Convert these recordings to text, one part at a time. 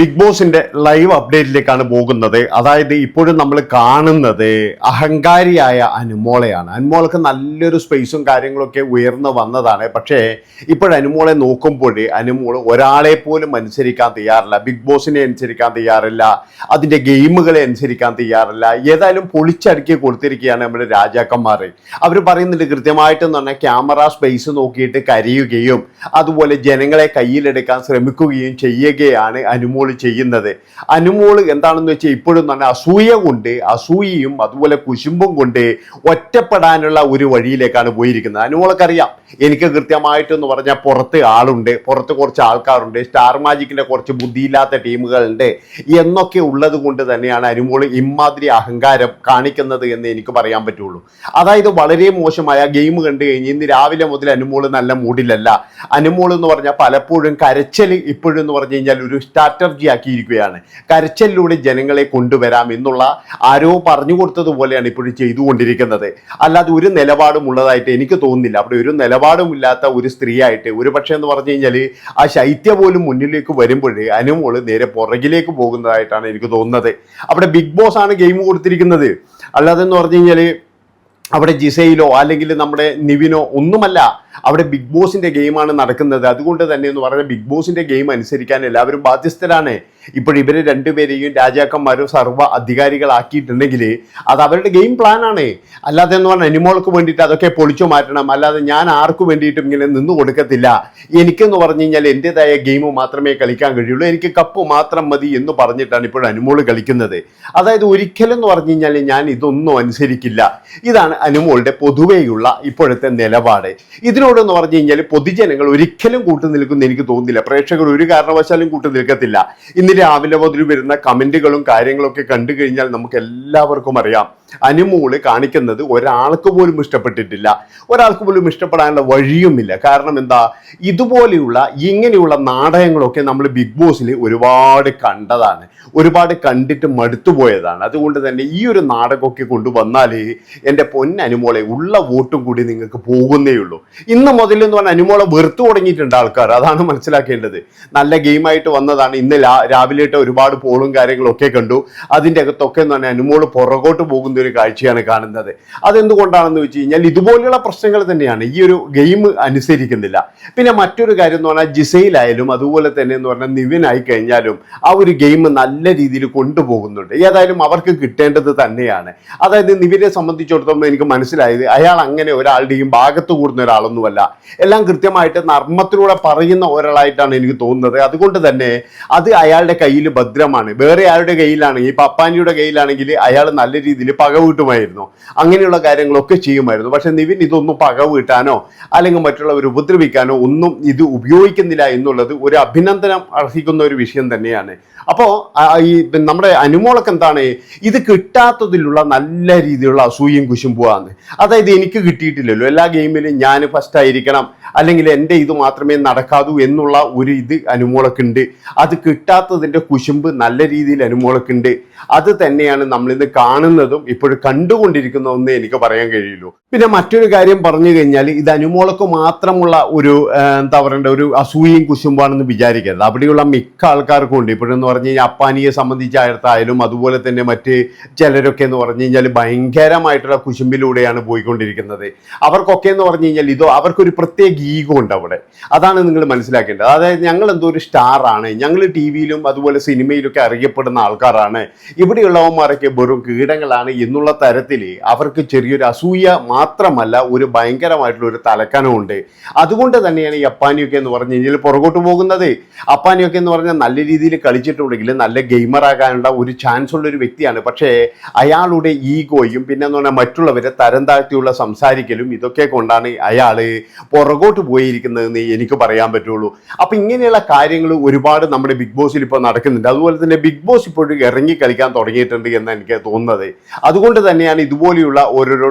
Big ബോസിന്റെ live അപ്ഡേറ്റിലേക്കാണ് പോകുന്നത്. അതായത് ഇപ്പോഴും നമ്മൾ കാണുന്നത് അഹങ്കാരിയായ അനുമോളയാണ്. അനുമോൾക്ക് നല്ലൊരു സ്പേസും കാര്യങ്ങളൊക്കെ ഉയർന്നു വന്നതാണ്. പക്ഷേ ഇപ്പോൾ അനുമോളെ നോക്കുമ്പോൾ അനുമോൾ ഒരാളെ പോലും അനുസരിക്കാൻ തയ്യാറില്ല. ബിഗ് ബോസിനെ അനുസരിക്കാൻ തയ്യാറില്ല. അതിന്റെ ഗെയിമുകളെ അനുസരിക്കാൻ തയ്യാറില്ല. ഏതായാലും പൊളിച്ചടുക്കി കൊടുത്തിരിക്കുകയാണ് നമ്മുടെ രാജാക്കന്മാർ അവർ പറയുന്നുണ്ട് കൃത്യമായിട്ടെന്ന് പറഞ്ഞാൽ ക്യാമറ സ്പേസ് നോക്കിയിട്ട് കരയുകയും അതുപോലെ ജനങ്ങളെ കയ്യിലെടുക്കാൻ ശ്രമിക്കുകയും ചെയ്യുകയാണ് അനുമോൾ. ചെയ്യുന്നത്. അനുമോൾ എന്താണെന്ന് വെച്ചാൽ ഇപ്പോഴും തന്നെ അസൂയ കൊണ്ട് അസൂയയും അതുപോലെ കുശുമ്പും കൊണ്ട് ഒറ്റപ്പെടാനുള്ള ഒരു വഴിയിലേക്കാണ് പോയിരിക്കുന്നത്. അനുമോൾക്കറിയാം എനിക്ക് കൃത്യമായിട്ടെന്ന് പറഞ്ഞാൽ പുറത്ത് ആളുണ്ട് പുറത്ത് കുറച്ച് ആൾക്കാരുണ്ട് സ്റ്റാർ മാജിക്കിന്റെ കുറച്ച് ബുദ്ധിയില്ലാത്ത ടീമുകളുണ്ട് എന്നൊക്കെ ഉള്ളത് കൊണ്ട് തന്നെയാണ് അനുമോൾ ഇമാതിരി അഹങ്കാരം കാണിക്കുന്നത് എന്ന് എനിക്ക് പറയാൻ പറ്റുള്ളൂ. അതായത് വളരെ മോശമായ ഗെയിം കണ്ടു കഴിഞ്ഞ് ഇന്ന് രാവിലെ മുതൽ അനുമോൾ നല്ല മൂഡിലല്ല. അനുമോൾ എന്ന് പറഞ്ഞാൽ പലപ്പോഴും കരച്ചൽ ഇപ്പോഴും എന്ന് പറഞ്ഞു കഴിഞ്ഞാൽ ഒരു സ്ട്രാറ്റജി ആക്കിയിരിക്കുകയാണ് കരച്ചലിലൂടെ ജനങ്ങളെ കൊണ്ടുവരാം എന്നുള്ള ആരോ പറഞ്ഞു കൊടുത്തതുപോലെയാണ് ഇപ്പോഴും ചെയ്തുകൊണ്ടിരിക്കുന്നത്. അല്ലാതെ ഒരു നിലപാടും ഉള്ളതായിട്ട് എനിക്ക് തോന്നുന്നില്ല. അവിടെ ഒരു നിലപാടുമില്ലാത്ത ഒരു സ്ത്രീയായിട്ട് ഒരു പക്ഷേ എന്ന് പറഞ്ഞു കഴിഞ്ഞാൽ ആ ശൈത്യ പോലും മുന്നിലേക്ക് വരുമ്പോഴേ അനുമോൾ നേരെ പുറകിലേക്ക് പോകുന്നതായിട്ടാണ് എനിക്ക് തോന്നുന്നത്. അവിടെ ബിഗ് ബോസ് ആണ് ഗെയിം കൊടുത്തിരിക്കുന്നത്. അല്ലാതെ എന്ന് പറഞ്ഞു കഴിഞ്ഞാൽ അവിടെ ജിസയിലോ അല്ലെങ്കിൽ നമ്മുടെ നിവിനോ ഒന്നുമല്ല അവിടെ ബിഗ് ബോസിന്റെ ഗെയിമാണ് നടക്കുന്നത്. അതുകൊണ്ട് തന്നെ എന്ന് പറഞ്ഞാൽ ബിഗ് ബോസിന്റെ ഗെയിം അനുസരിക്കാൻ എല്ലാവരും ബാധ്യസ്ഥരാണ്. ഇപ്പോൾ ഇവരെ രണ്ടുപേരെയും രാജാക്കന്മാരും സർവ അധികാരികളാക്കിയിട്ടുണ്ടെങ്കിൽ അത് അവരുടെ ഗെയിം പ്ലാനാണ് അല്ലാതെ എന്ന് പറഞ്ഞാൽ അനിമോൾക്ക് വേണ്ടിയിട്ട് അതൊക്കെ പൊളിച്ചു മാറ്റണം. അല്ലാതെ ഞാൻ ആർക്കു വേണ്ടിയിട്ടും ഇങ്ങനെ നിന്ന് കൊടുക്കത്തില്ല. എനിക്കെന്ന് പറഞ്ഞു കഴിഞ്ഞാൽ എന്റെതായ ഗെയിം മാത്രമേ കളിക്കാൻ കഴിയുള്ളൂ. എനിക്ക് കപ്പ് മാത്രം മതി എന്ന് പറഞ്ഞിട്ടാണ് ഇപ്പോൾ അനുമോൾ കളിക്കുന്നത്. അതായത് ഒരിക്കലും എന്ന് പറഞ്ഞു കഴിഞ്ഞാൽ ഞാൻ ഇതൊന്നും അനുസരിക്കില്ല. ഇതാണ് അനുമോളുടെ പൊതുവെയുള്ള ഇപ്പോഴത്തെ നിലപാട്. ഇതിനോടെന്ന് പറഞ്ഞു കഴിഞ്ഞാൽ പൊതുജനങ്ങൾ ഒരിക്കലും കൂട്ടു നിൽക്കുന്ന എനിക്ക് തോന്നുന്നില്ല. പ്രേക്ഷകർ ഒരു കാരണവശാലും കൂട്ടു നിൽക്കത്തില്ല. ഇന്ന് രാവിലെ മുതൽ വരുന്ന കമന്റുകളും കാര്യങ്ങളൊക്കെ കണ്ടു കഴിഞ്ഞാൽ നമുക്ക് എല്ലാവർക്കും അറിയാം. അനുമോൾ കാണിക്കുന്നത് ഒരാൾക്ക് പോലും ഇഷ്ടപ്പെട്ടിട്ടില്ല. ഒരാൾക്ക് പോലും ഇഷ്ടപ്പെടാനുള്ള വഴിയുമില്ല. കാരണം എന്താ? ഇതുപോലെയുള്ള ഇങ്ങനെയുള്ള നാടകങ്ങളൊക്കെ നമ്മൾ ബിഗ് ബോസിൽ ഒരുപാട് കണ്ടതാണ്. ഒരുപാട് കണ്ടിട്ട് മടുത്തുപോയതാണ് അതുകൊണ്ട് തന്നെ ഈ ഒരു നാടകമൊക്കെ കൊണ്ടുവന്നാൽ എന്റെ പൊന്നനുമോളെ ഉള്ള വോട്ടും കൂടി നിങ്ങൾക്ക് പോകുന്നേ ഉള്ളൂ. ഇന്ന് മുതൽ എന്ന് പറഞ്ഞാൽ അനുമോളെ വെറുത്തു തുടങ്ങിയിട്ടുണ്ട് ആൾക്കാർ അതാണ് മനസ്സിലാക്കേണ്ടത്. നല്ല ഗെയിമായിട്ട് വന്നതാണ്. ഇന്ന് രാവിലെ ഒരുപാട് പോളും കാര്യങ്ങളൊക്കെ കണ്ടു. അതിന്റെ അകത്തൊക്കെ എന്ന് പറഞ്ഞാൽ അനുമോൾ പുറകോട്ട് പോകുന്ന ഒരു കാഴ്ചയാണ് കാണുന്നത്. അതെന്തുകൊണ്ടാണെന്ന് വെച്ച് കഴിഞ്ഞാൽ ഇതുപോലെയുള്ള പ്രശ്നങ്ങൾ തന്നെയാണ്. ഈ ഒരു ഗെയിം അനുസരിക്കുന്നില്ല. പിന്നെ മറ്റൊരു കാര്യം എന്ന് പറഞ്ഞാൽ ജിസയിലായാലും അതുപോലെ തന്നെ എന്ന് പറഞ്ഞാൽ നിവിനായി കഴിഞ്ഞാലും ആ ഒരു ഗെയിം നല്ല രീതിയിൽ കൊണ്ടുപോകുന്നുണ്ട്. ഏതായാലും അവർക്ക് കിട്ടേണ്ടത് തന്നെയാണ്. അതായത് നിവിനെ സംബന്ധിച്ചിടത്തോളം എനിക്ക് മനസ്സിലായത് അയാൾ അങ്ങനെ ഒരാളുടെയും ഭാഗത്ത് കൂടുന്ന ഒരാളൊന്നുമല്ല. എല്ലാം കൃത്യമായിട്ട് നർമ്മത്തിലൂടെ പറയുന്ന ഒരാളായിട്ടാണ് എനിക്ക് തോന്നുന്നത്. അതുകൊണ്ട് തന്നെ അത് അയാളുടെ കയ്യിൽ ഭദ്രമാണ്. വേറെ ആരുടെ കയ്യിലാണെങ്കിൽ പപ്പാനിയുടെ കയ്യിലാണെങ്കിൽ അയാൾ നല്ല രീതിയിൽ പക വീട്ടുമായിരുന്നു അങ്ങനെയുള്ള കാര്യങ്ങളൊക്കെ ചെയ്യുമായിരുന്നു. പക്ഷെ നിവിൻ ഇതൊന്നും പക വീട്ടാനോ അല്ലെങ്കിൽ മറ്റുള്ളവർ ഉപദ്രവിക്കാനോ ഒന്നും ഇത് ഉപയോഗിക്കുന്നില്ല എന്നുള്ളത് ഒരു അഭിനന്ദനം അർഹിക്കുന്ന ഒരു വിഷയം തന്നെയാണ്. അപ്പോൾ ഈ നമ്മുടെ അനുമോളൊക്കെ എന്താണ് ഇത് കിട്ടാത്തതിലുള്ള നല്ല രീതിയിലുള്ള അസൂയയും പോവാന്ന് അതായത് എനിക്ക് കിട്ടിയിട്ടില്ലല്ലോ. എല്ലാ ഗെയിമിലും ഞാൻ ഫസ്റ്റ് ആയിരിക്കണം അല്ലെങ്കിൽ എന്റെ ഇത് മാത്രമേ നടക്കാതൂ എന്നുള്ള ഒരു ഇത് അനുമോളൊക്കെ അത് കിട്ടാത്തതിന്റെ കുശുമ്പ് നല്ല രീതിയിൽ അനുമോളൊക്കെ ഉണ്ട് അത് തന്നെയാണ് നമ്മളിന്ന് കാണുന്നതും ഇപ്പോഴും കണ്ടുകൊണ്ടിരിക്കുന്നതെന്ന് എനിക്ക് പറയാൻ കഴിയുള്ളൂ. പിന്നെ മറ്റൊരു കാര്യം പറഞ്ഞു കഴിഞ്ഞാൽ ഇത് അനുമോളൊക്കെ മാത്രമുള്ള ഒരു എന്താ പറയേണ്ട ഒരു അസൂയയും കുശുമ്പാണെന്ന് വിചാരിക്കരുത്. അവിടെയുള്ള മിക്ക ആൾക്കാർക്കും ഉണ്ട്. ഇപ്പോഴെന്ന് പറഞ്ഞു കഴിഞ്ഞാൽ അപ്പാനിയെ സംബന്ധിച്ചായിട്ടായാലും അതുപോലെ തന്നെ മറ്റ് ചിലരൊക്കെ എന്ന് പറഞ്ഞു കഴിഞ്ഞാൽ ഭയങ്കരമായിട്ടുള്ള കുശുമ്പിലൂടെയാണ് പോയിക്കൊണ്ടിരിക്കുന്നത്. അവർക്കൊക്കെ എന്ന് പറഞ്ഞു കഴിഞ്ഞാൽ ഇതോ അവർക്കൊരു പ്രത്യേക ഈഗോ ഉണ്ട് അവിടെ. അതാണ് നിങ്ങൾ മനസ്സിലാക്കേണ്ടത്. അതായത് ഞങ്ങൾ എന്തോ ഒരു സ്റ്റാർ ആണ് ഞങ്ങൾ ടി വിയിലും അതുപോലെ സിനിമയിലൊക്കെ അറിയപ്പെടുന്ന ആൾക്കാരാണ്. ഇവിടെയുള്ളവന്മാരൊക്കെ വെറും കീടങ്ങളാണ് എന്നുള്ള തരത്തിൽ അവർക്ക് ചെറിയൊരു അസൂയ മാത്രമല്ല ഒരു ഭയങ്കരമായിട്ടുള്ള ഒരു തലക്കനമുണ്ട് അതുകൊണ്ട് തന്നെയാണ് ഈ അപ്പാനിയൊക്കെ എന്ന് പറഞ്ഞു കഴിഞ്ഞാൽ പുറകോട്ട് പോകുന്നത്. അപ്പാനിയൊക്കെ എന്ന് പറഞ്ഞാൽ നല്ല രീതിയിൽ കളിച്ചിട്ടുണ്ടെങ്കിൽ നല്ല ഗെയിമർ ആകാനുള്ള ഒരു ചാൻസ് ഉള്ള ഒരു വ്യക്തിയാണ്. പക്ഷേ അയാളുടെ ഈഗോയും പിന്നെ എന്ന് പറഞ്ഞാൽ മറ്റുള്ളവരെ തരം താഴ്ത്തിയുള്ള സംസാരിക്കലും ഇതൊക്കെ കൊണ്ടാണ് അയാൾ പുറകോട്ട് പോയിരിക്കുന്നതെന്ന് എനിക്ക് പറയാൻ പറ്റുള്ളൂ. അപ്പം ഇങ്ങനെയുള്ള കാര്യങ്ങൾ ഒരുപാട് നമ്മുടെ ബിഗ് ബോസിൽ ഇപ്പോൾ നടക്കുന്നുണ്ട്. അതുപോലെ തന്നെ ബിഗ് ബോസ് ഇപ്പോഴും ഇറങ്ങി കളിക്കാൻ തുടങ്ങിയിട്ടുണ്ട് എന്ന് എനിക്ക് തോന്നുന്നത്. അതുകൊണ്ട് തന്നെയാണ് ഇതുപോലെയുള്ള ഓരോരോ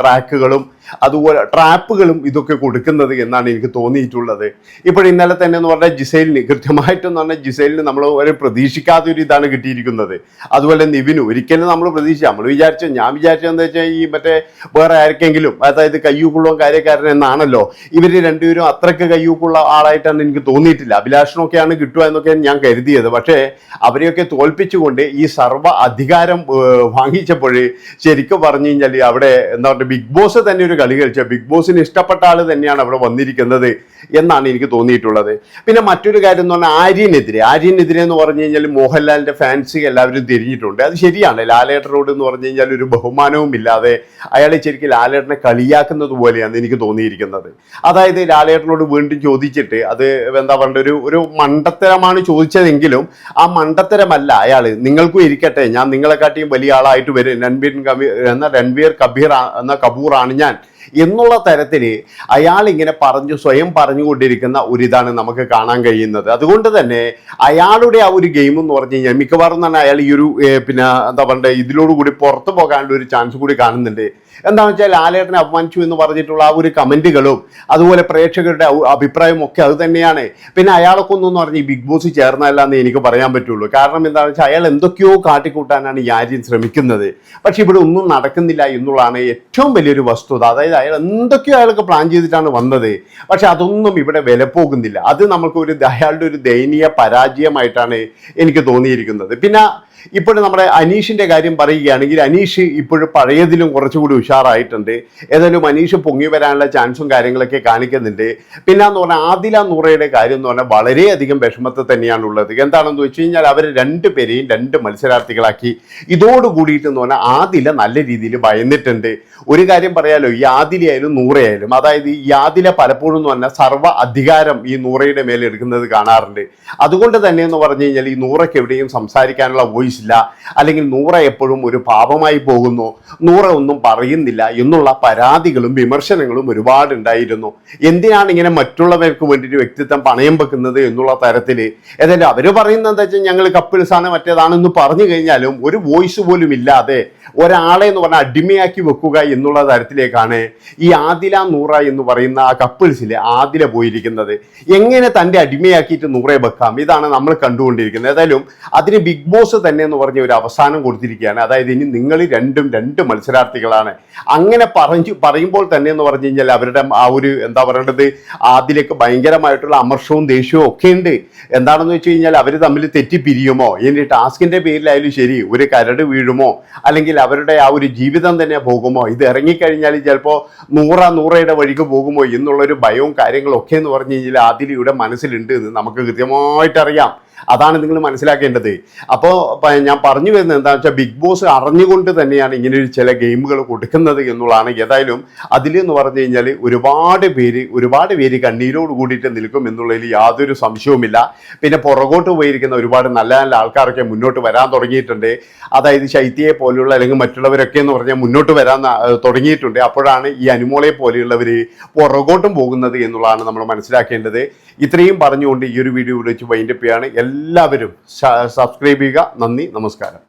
ട്രാക്കുകളും അതുപോലെ ട്രാപ്പുകളും ഇതൊക്കെ കൊടുക്കുന്നത് എന്നാണ് എനിക്ക് തോന്നിയിട്ടുള്ളത്. ഇപ്പോൾ ഇന്നലെ തന്നെ എന്ന് പറഞ്ഞാൽ ജിസൈലിന് കൃത്യമായിട്ടെന്ന് പറഞ്ഞാൽ ജിസൈലിന് നമ്മൾ ഒരു പ്രതീക്ഷിക്കാത്ത ഒരു ഇതാണ് കിട്ടിയിരിക്കുന്നത്. അതുപോലെ നിവിന് ഒരിക്കലും നമ്മൾ പ്രതീക്ഷിച്ച നമ്മൾ വിചാരിച്ചു ഞാൻ വിചാരിച്ചതെന്ന് വെച്ചാൽ ഈ മറ്റേ വേറെ ആർക്കെങ്കിലും അതായത് കയ്യൂക്കുള്ള കാര്യക്കാരൻ എന്നാണല്ലോ ഇവർ രണ്ടുപേരും അത്രയ്ക്ക് കയ്യൂക്കുള്ള ആളായിട്ടാണ് എനിക്ക് തോന്നിയിട്ടില്ല. അഭിലാഷനൊക്കെയാണ് കിട്ടുക എന്നൊക്കെയാണ് ഞാൻ കരുതിയത്. പക്ഷേ അവരെയൊക്കെ തോൽപ്പിച്ചുകൊണ്ട് ഈ സർവ അധികാരം വാങ്ങിച്ചപ്പോൾ ശരിക്കും പറഞ്ഞു കഴിഞ്ഞാൽ അവിടെ എന്താ പറയുക ബിഗ് ബോസ് തന്നെ ഒരു കളി കളിച്ച ബിഗ് ബോസിന് ഇഷ്ടപ്പെട്ട ആൾ തന്നെയാണ് അവിടെ വന്നിരിക്കുന്നത് എന്നാണ് എനിക്ക് തോന്നിയിട്ടുള്ളത്. പിന്നെ മറ്റൊരു കാര്യം എന്ന് പറഞ്ഞാൽ ആര്യനെതിരെ ആര്യനെതിരെ എന്ന് പറഞ്ഞു കഴിഞ്ഞാൽ മോഹൻലാലിന്റെ ഫാൻസ് എല്ലാവരും തിരിഞ്ഞിട്ടുണ്ട്. അത് ശരിയാണ്. ലാലേട്ടനോട് എന്ന് പറഞ്ഞു കഴിഞ്ഞാൽ ഒരു ബഹുമാനവും ഇല്ലാതെ അയാളെ ശരിക്കും ലാലേട്ടനെ കളിയാക്കുന്നത് പോലെയാണ് എനിക്ക് തോന്നിയിരിക്കുന്നത്. അതായത് ലാലേട്ടനോട് വീണ്ടും ചോദിച്ചിട്ട് അത് എന്താ പറയുക ഒരു ഒരു മണ്ടത്തരമാണ് ചോദിച്ചതെങ്കിലും ആ മണ്ടത്തരമല്ല അയാൾ നിങ്ങൾക്കും ഇരിക്കട്ടെ ഞാൻ നിങ്ങളെക്കാട്ടിയും വലിയ ആളായിട്ട് വരും. രൺബീർ കബീർ എന്ന രൺബീർ കബീർ എന്ന കപൂറാണ് ഞാൻ. എന്നുള്ള തരത്തിൽ അയാൾ ഇങ്ങനെ പറഞ്ഞു സ്വയം പറഞ്ഞുകൊണ്ടിരിക്കുന്ന ഒരിതാണ് നമുക്ക് കാണാൻ കഴിയുന്നത്. അതുകൊണ്ട് തന്നെ അയാളുടെ ആ ഒരു ഗെയിം എന്ന് പറഞ്ഞു കഴിഞ്ഞാൽ മിക്കവാറും തന്നെ അയാൾ ഈ ഒരു പിന്നെ എന്താ പറയുക ഇതിലോടുകൂടി പുറത്തു പോകാനുള്ള ഒരു ചാൻസ് കൂടി കാണുന്നുണ്ട്. എന്താണെന്ന് വെച്ചാൽ ലാലേട്ടനെ അപമാനിച്ചു എന്ന് പറഞ്ഞിട്ടുള്ള ആ ഒരു കമന്റുകളും അതുപോലെ പ്രേക്ഷകരുടെ അഭിപ്രായവും ഒക്കെ അത് തന്നെയാണ്. പിന്നെ അയാളൊക്കെ ഒന്നും പറഞ്ഞ് ബിഗ് ബോസ് ചേർന്നല്ല എന്ന് എനിക്ക് പറയാൻ പറ്റുള്ളൂ. കാരണം എന്താണെന്ന് വെച്ചാൽ അയാൾ എന്തൊക്കെയോ കാട്ടിക്കൂട്ടാനാണ് ഈ ആര്യം ശ്രമിക്കുന്നത്. പക്ഷെ ഇവിടെ ഒന്നും നടക്കുന്നില്ല എന്നുള്ളതാണ് ഏറ്റവും വലിയൊരു വസ്തുത. അതായത് അയാൾ എന്തൊക്കെയോ അയാൾക്ക് പ്ലാൻ ചെയ്തിട്ടാണ് വന്നത്. പക്ഷെ അതൊന്നും ഇവിടെ വില പോകുന്നില്ല. അത് നമുക്ക് ഒരു അയാളുടെ ഒരു ദയനീയ പരാജയമായിട്ടാണ് എനിക്ക് തോന്നിയിരിക്കുന്നത്. പിന്നെ ഇപ്പോഴും നമ്മുടെ അനീഷിന്റെ കാര്യം പറയുകയാണെങ്കിൽ അനീഷ് ഇപ്പോഴും പഴയതിലും കുറച്ചുകൂടി ഉഷാറായിട്ടുണ്ട്. ഏതായാലും അനീഷ് പൊങ്ങി വരാനുള്ള ചാൻസും കാര്യങ്ങളൊക്കെ കാണിക്കുന്നുണ്ട്. പിന്നെ എന്ന് പറഞ്ഞാൽ ആദില നൂറയുടെ കാര്യം എന്ന് പറഞ്ഞാൽ വളരെയധികം വിഷമത്തിൽ തന്നെയാണ് ഉള്ളത്. എന്താണെന്ന് വെച്ച് കഴിഞ്ഞാൽ അവർ രണ്ട് പേരെയും രണ്ട് മത്സരാർത്ഥികളാക്കി. ഇതോട് കൂടിയിട്ട് എന്ന് പറഞ്ഞാൽ ആദില നല്ല രീതിയിൽ ഭയന്നിട്ടുണ്ട്. ഒരു കാര്യം പറയാലോ ഈ ആദിലയായാലും നൂറയായാലും അതായത് ഈ ആദില പലപ്പോഴും എന്ന് പറഞ്ഞാൽ സർവ അധികാരം ഈ നൂറയുടെ മേലെ എടുക്കുന്നത് കാണാറുണ്ട്. അതുകൊണ്ട് തന്നെ എന്ന് പറഞ്ഞു കഴിഞ്ഞാൽ ഈ നൂറയ്ക്ക് എവിടെയും സംസാരിക്കാനുള്ള വോയിസ് ഇല്ല അല്ലെങ്കിൽ നൂറ എപ്പോഴും ഒരു പാപമായി പോകുന്നു. നൂറ ഒന്നും പറയുന്നില്ല എന്നുള്ള പരാതികളും വിമർശനങ്ങളും ഒരുപാട് ഉണ്ടായിരുന്നു. എന്തിനാണ് ഇങ്ങനെ മറ്റുള്ളവർക്ക് വേണ്ടിയിട്ട് വ്യക്തിത്വം പണയം വെക്കുന്നത് എന്നുള്ള തരത്തിൽ ഏതായാലും അവർ പറയുന്നത് എന്താ വെച്ചാൽ ഞങ്ങൾ കപ്പിൾസ് ആണ് മറ്റേതാണെന്ന് പറഞ്ഞു കഴിഞ്ഞാലും ഒരു വോയിസ് പോലും ഇല്ലാതെ ഒരാളെ എന്ന് പറഞ്ഞാൽ അടിമയാക്കി വെക്കുക എന്നുള്ള തരത്തിലേക്കാണ് ഈ ആദില നൂറ എന്ന് പറയുന്ന ആ കപ്പിൾസിലെ ആദില പോയിരിക്കുന്നത്. എങ്ങനെ തന്റെ അടിമയാക്കിയിട്ട് നൂറെ വെക്കാം? ഇതാണ് നമ്മൾ കണ്ടുകൊണ്ടിരിക്കുന്നത്. ഏതായാലും അതിന് ബിഗ് ബോസ് തന്നെ എന്ന് പറഞ്ഞ ഒരു അവസാനം കൊടുത്തിരിക്കുകയാണ്. അതായത് ഇനി നിങ്ങൾ രണ്ടും രണ്ട് മത്സരാർത്ഥികളാണ്. അങ്ങനെ പറഞ്ഞു പറയുമ്പോൾ തന്നെ എന്ന് പറഞ്ഞു കഴിഞ്ഞാൽ അവരുടെ ആ ഒരു എന്താ പറയേണ്ടത്? ആദിലേക്ക് ഭയങ്കരമായിട്ടുള്ള അമർഷവും ദേഷ്യവും ഒക്കെ ഉണ്ട്. എന്താണെന്ന് വെച്ച് കഴിഞ്ഞാൽ അവർ തമ്മിൽ തെറ്റിപ്പിരിയുമോ? ഇനി ടാസ്കിന്റെ പേരിലായാലും ശരി ഒരു കരട് വീഴുമോ? അല്ലെങ്കിൽ അവരുടെ ആ ഒരു ജീവിതം തന്നെ പോകുമോ? ഇത് ഇറങ്ങിക്കഴിഞ്ഞാൽ ചിലപ്പോൾ നൂറ നൂറയുടെ വഴിക്ക് പോകുമോ? എന്നുള്ളൊരു ഭയവും കാര്യങ്ങളൊക്കെ എന്ന് പറഞ്ഞു കഴിഞ്ഞാൽ ആദിലിയുടെ മനസ്സിലുണ്ട് എന്ന് നമുക്ക് കൃത്യമായിട്ടറിയാം. അതാണ് നിങ്ങൾ മനസ്സിലാക്കേണ്ടത്. അപ്പോൾ ഞാൻ പറഞ്ഞു വരുന്നത് എന്താണെന്ന് വെച്ചാൽ ബിഗ് ബോസ് അറിഞ്ഞുകൊണ്ട് തന്നെയാണ് ഇങ്ങനെ ഒരു ചില ഗെയിമുകൾ കൊടുക്കുന്നത് എന്നുള്ളതാണ്. ഏതായാലും അതിൽ എന്ന് പറഞ്ഞു കഴിഞ്ഞാൽ ഒരുപാട് പേര് ഒരുപാട് പേര് കണ്ണീരോട് കൂടിയിട്ട് നിൽക്കും എന്നുള്ളതിൽ യാതൊരു സംശയവുമില്ല. പിന്നെ പുറകോട്ട് പോയിരിക്കുന്ന ഒരുപാട് നല്ല നല്ല ആൾക്കാരൊക്കെ മുന്നോട്ട് വരാൻ തുടങ്ങിയിട്ടുണ്ട്. അതായത് ശൈത്യയെ പോലെയുള്ള അല്ലെങ്കിൽ മറ്റുള്ളവരൊക്കെ എന്ന് പറഞ്ഞാൽ മുന്നോട്ട് വരാൻ തുടങ്ങിയിട്ടുണ്ട്. അപ്പോഴാണ് ഈ അനുമോളെ പോലെയുള്ളവർ പുറകോട്ടും പോകുന്നത് എന്നുള്ളതാണ് നമ്മൾ മനസ്സിലാക്കേണ്ടത്. ഇത്രയും പറഞ്ഞുകൊണ്ട് ഈ ഒരു വീഡിയോ വിളിച്ച് വൈൻഡപ്പ് ചെയ്യാണ്. എല്ലാവരും സബ്സ്ക്രൈബ് ചെയ്യുക. നന്ദി നമസ്കാരം.